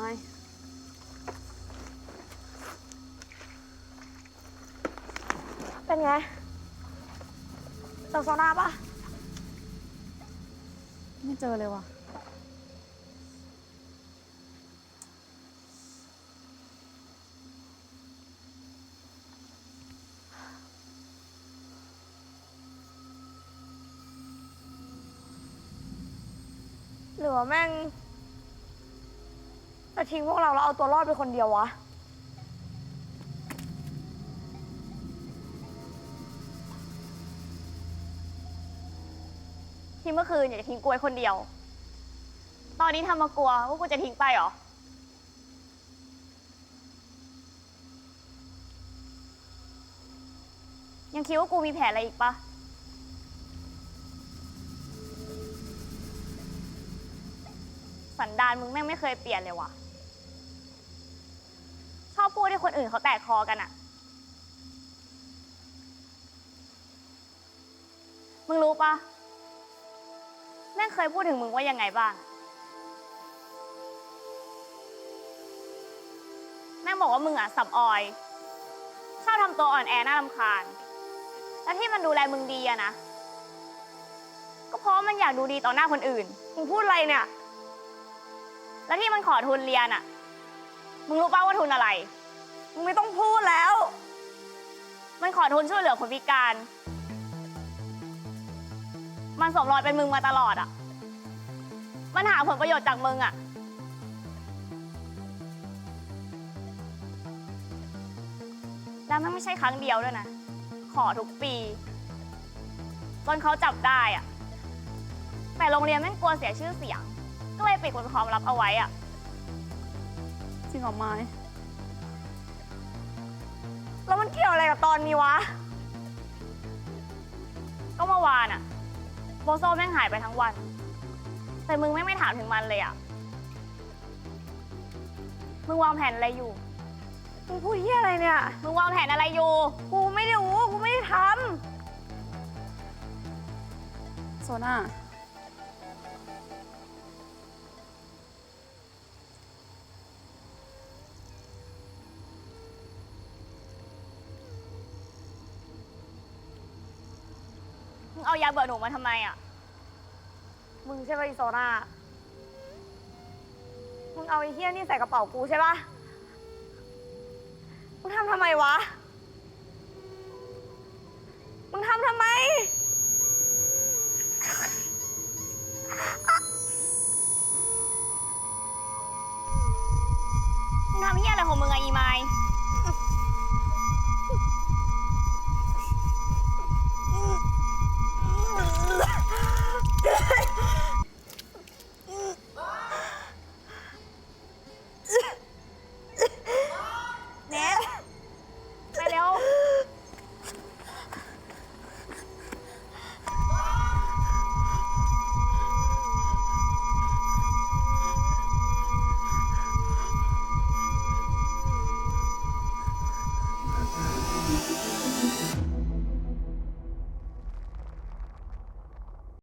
ม้เป็นไงเจอโซนาปะไม่เจอเลยว่ะ หรือว่าแม่ง จะทิ้งพวกเราแล้วเอาตัวรอดไปคนเดียววะ ที่เมื่อคืนอยากจะทิ้งกูไว้คนเดียว ตอนนี้ทำมากลัวว่ากูจะทิ้งไปเหรอ ยังคิดว่ากูมีแผนอะไรอีกปะสันดานมึงแม่งไม่เคยเปลี่ยนเลยว่ะ อบพูดให้คนอื่นเขาแตกคอกันอะมึงรู้ปะแม่งเคยพูดถึงมึงว่ายังไงบ้าง แม่งบอกว่ามึงอะสับออย ชอบทำตัวอ่อนแอน่ารำคาญ แล้วที่มันดูแลมึงดีอะนะ ก็เพราะมันอยากดูดีต่อหน้าคนอื่น มึงพูดอะไรเนี่ย แล้วที่มันขอทุนเรียนอะมึงรู้ป่าว่าทุนอะไร มึงไม่ต้องพูดแล้ว มันขอทุนช่วยเหลือคนพิการ มันสมรอยเป็นมึงมาตลอดอะมันหาผลประโยชน์จากมึงอะแล้วมันไม่ใช่ครั้งเดียวด้วยนะ ขอทุกปี จนเขาจับได้อะแต่โรงเรียนแม่งกลัวเสียชื่อเสียง ก็เลยปิดเป็นความลับเอาไว้อะจริงเหรอไม้ แล้วมันเกี่ยวอะไรกับตอนนี้วะ ก็เมื่อวานอะโบโซแม่งหายไปทั้งวัน แต่มึงไม่งไม่ถามถึงมันเลยอะมึงวางแผนอะไรอยู่ มึงพูดเฮียอะไรเนี่ย มึงวางแผนอะไรอยู่ กูไม่ได้รู้ กูไม่ได้ทโซน่าึงเอายาเบื่อหนูมาทำไมอะ มึงใช่ปะอีโซนามึงเอาไอ้เฮี้ยนี่ใส่กระเป๋ากูใช่ปะมึงทำทำไมวะ มึงทำทำไม มึงทำเฮี้ยอะไรของมึงไงอีไมล์